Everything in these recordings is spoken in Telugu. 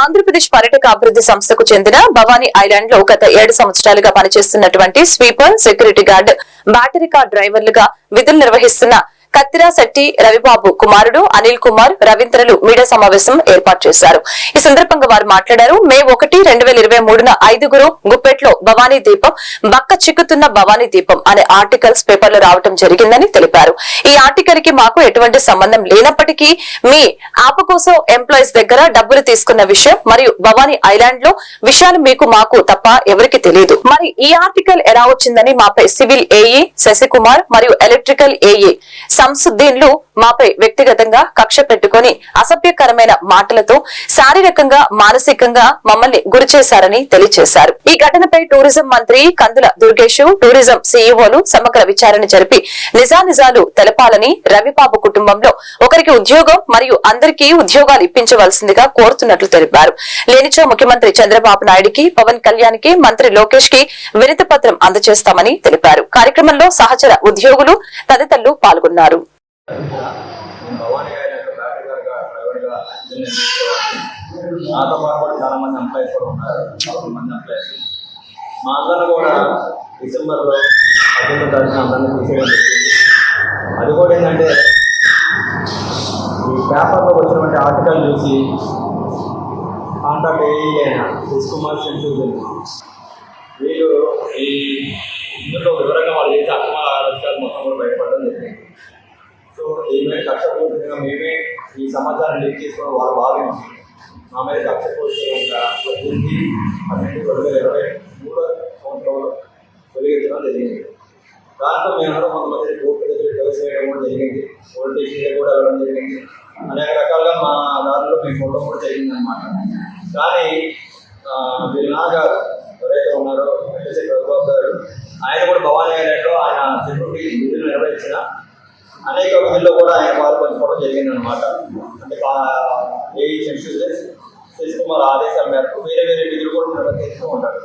ఆంధ్రప్రదేశ్ పర్యాటక అభివృద్ధి సంస్థకు చెందిన భవానీ ఐలాండ్లో గత ఏడు సంవత్సరాలుగా పనిచేస్తున్నటువంటి sweeper security guard battery car డ్రైవర్లుగా విధులు నిర్వహిస్తున్న కత్తిరా శెట్టి రవిబాబు కుమారుడు అనిల్ కుమార్ రవీంద్రలు మీడియా సమావేశం ఏర్పాటు చేశారు. ఈ సందర్భంగా వారు మాట్లాడారు మే ఒకటి రెండు వేల ఇరవై మూడున ఐదుగురు గుప్పెట్లో భవానీ దీపం బక్క చిక్కుతున్న భవానీ దీపం అనే ఆర్టికల్స్ పేపర్లో రావడం జరిగిందని తెలిపారు. ఈ ఆర్టికల్కి మాకు ఎటువంటి సంబంధం లేనప్పటికీ మీ ఆప కోసం ఎంప్లాయీస్ దగ్గర డబ్బులు తీసుకున్న విషయం మరియు భవానీ ఐలాండ్లో విషయాలు మీకు మాకు తప్ప ఎవరికి తెలియదు మరి ఈ ఆర్టికల్ ఎలా వచ్చిందని మాపై సివిల్ ఏఈ శశికుమార్ మరియు ఎలక్ట్రికల్ ఏఈ షంసుద్దీన్లు మాపై వ్యక్తిగతంగా కక్ష పెట్టుకుని అసభ్యకరమైన మాటలతో శారీరకంగా మానసికంగా మమ్మల్ని గురి చేశారని తెలియజేశారు ఈ ఘటనపై టూరిజం మంత్రి కందుల దుర్గేష్ టూరిజం సీఈఓలు సమగ్ర విచారణ జరిపి నిజానిజాలు తెలపాలని రవిబాబు కుటుంబంలో ఒకరికి ఉద్యోగం మరియు అందరికీ ఉద్యోగాలు ఇప్పించవలసిందిగా కోరుతున్నట్లు తెలిపారు. లేనిచో ముఖ్యమంత్రి చంద్రబాబు నాయుడికి పవన్ కళ్యాణ్కి మంత్రి లోకేష్కి వినతి పత్రం అందజేస్తామని తెలిపారు. కార్యక్రమంలో సహచర ఉద్యోగులు తదితరులు పాల్గొన్నారు. భవానీ గారి యొక్క నాతో పాటు కూడా చాలా మంది ఎంప్లాయీస్ కూడా ఉన్నారు. పదకొండు మంది ఎంప్లాయీస్ మా అందరిని కూడా డిసెంబర్లో పద్దెనిమిదో తారీఖున అందరినీ తీసేయడం అది కూడా ఏంటంటే ఈ పేపర్లో వచ్చినటువంటి ఆర్టికల్ చూసి కాంటాక్ట్ అయ్యి కుమార్ సెంటూరియన్ వీళ్ళు ఈ ఇందులో సో ఈమె మేమే ఈ సమాచారం లీక్ చేసుకోవడం వారు భావించి మా మీద కక్షపూర్తిగా పద్దెనిమిది పన్నెండు రెండు వేల ఇరవై మూడో సంవత్సరంలో తొలగించడం జరిగింది. దాంతో మేమందరం కొంతమంది కోర్టు దగ్గర కలిసి వేయడం కూడా జరిగింది. పోలీస్ దగ్గర కూడా వెళ్ళడం జరిగింది. అనేక రకాలుగా మా దారిలో మేము చూడడం కూడా జరిగింది అనమాట కానీ ఆ, వీళ్ళ నాన్నగారు ఎవరైతే ఉన్నారో వెంకటేశ్వర రఘుబాబు గారు ఆయన కూడా భవానీ గారు ఆయన సెక్యూరిటీ విధులు నిర్వహించిన అనేక విధుల్లో కూడా ఆయన పాల్పంచుకోవడం జరిగింది అనమాట అంటే ఏ శంషుదేశ్ శశికుమార్ ఆదేశాల మేరకు వేరే వేరే విధులు కూడా నిర్వహిస్తూ ఉంటారు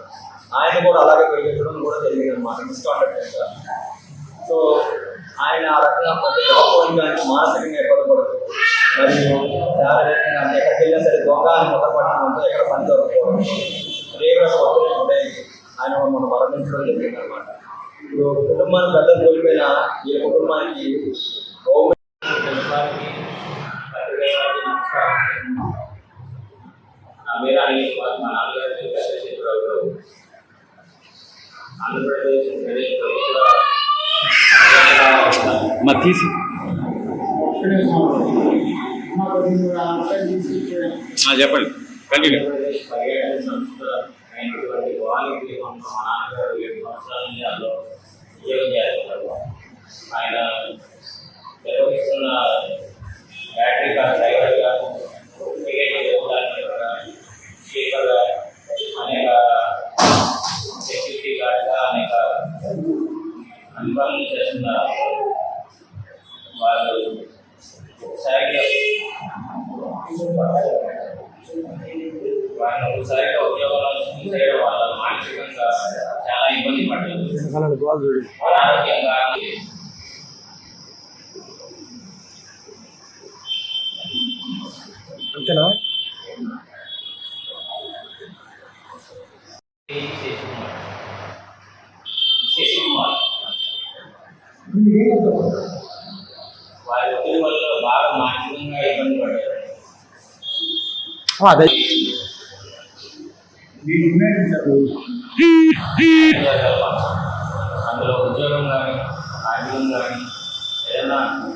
ఆయన కూడా అలాగే పెరిగించడం కూడా జరిగింది అనమాట మిస్కాండక్ట్ సో ఆయన ఆ రకంగా ప్రతి మానసికంగా ఇబ్బంది మరియు శారీరకంగా ఎక్కడికి వెళ్ళినా సరే దొంగ అని మొదలుపడడం ఎక్కడ పని దొరకపోవడం తీవ్ర ఒత్తిడి ఉంటాయి. ఆయన మనం మరణించడం జరిగింది అనమాట ఇప్పుడు కుటుంబానికి అర్థం కోల్పోయిన ఈ కుటుంబానికి మరి తీసి చెప్పండి కంటిన్యూ పర్యాటక సంస్థ అయినటువంటి వాళ్ళకి మా నాన్నగారు ఏడు సంవత్సరాల ఉద్యోగం చేస్తున్నారు ఆయన నిర్వహిస్తున్న బ్యాటరీ కార్ డ్రైవర్గా టికెట్ ఇవ్వడానికి స్పీకర్గా అనేక సెక్యూరిటీ గార్డ్గా అనేక అనుభవం చేస్తున్న వాళ్ళు ఒకసారిగా వాళ్ళు ఒకసారిగా ఉద్యోగంలో చేయడం వల్ల మానసికంగా చాలా ఇబ్బంది పడ్డారు అనారోగ్యంగా అంతేనా శశికుమార్ శశికుమార్ వారి ఒత్తిడి వల్ల బాగా మానసికంగా ఇబ్బంది పడ్డారు అదే అందులో ఉద్యోగం కానీ ఆర్థికం కానీ ఏదైనా న్యాయం జరిగింది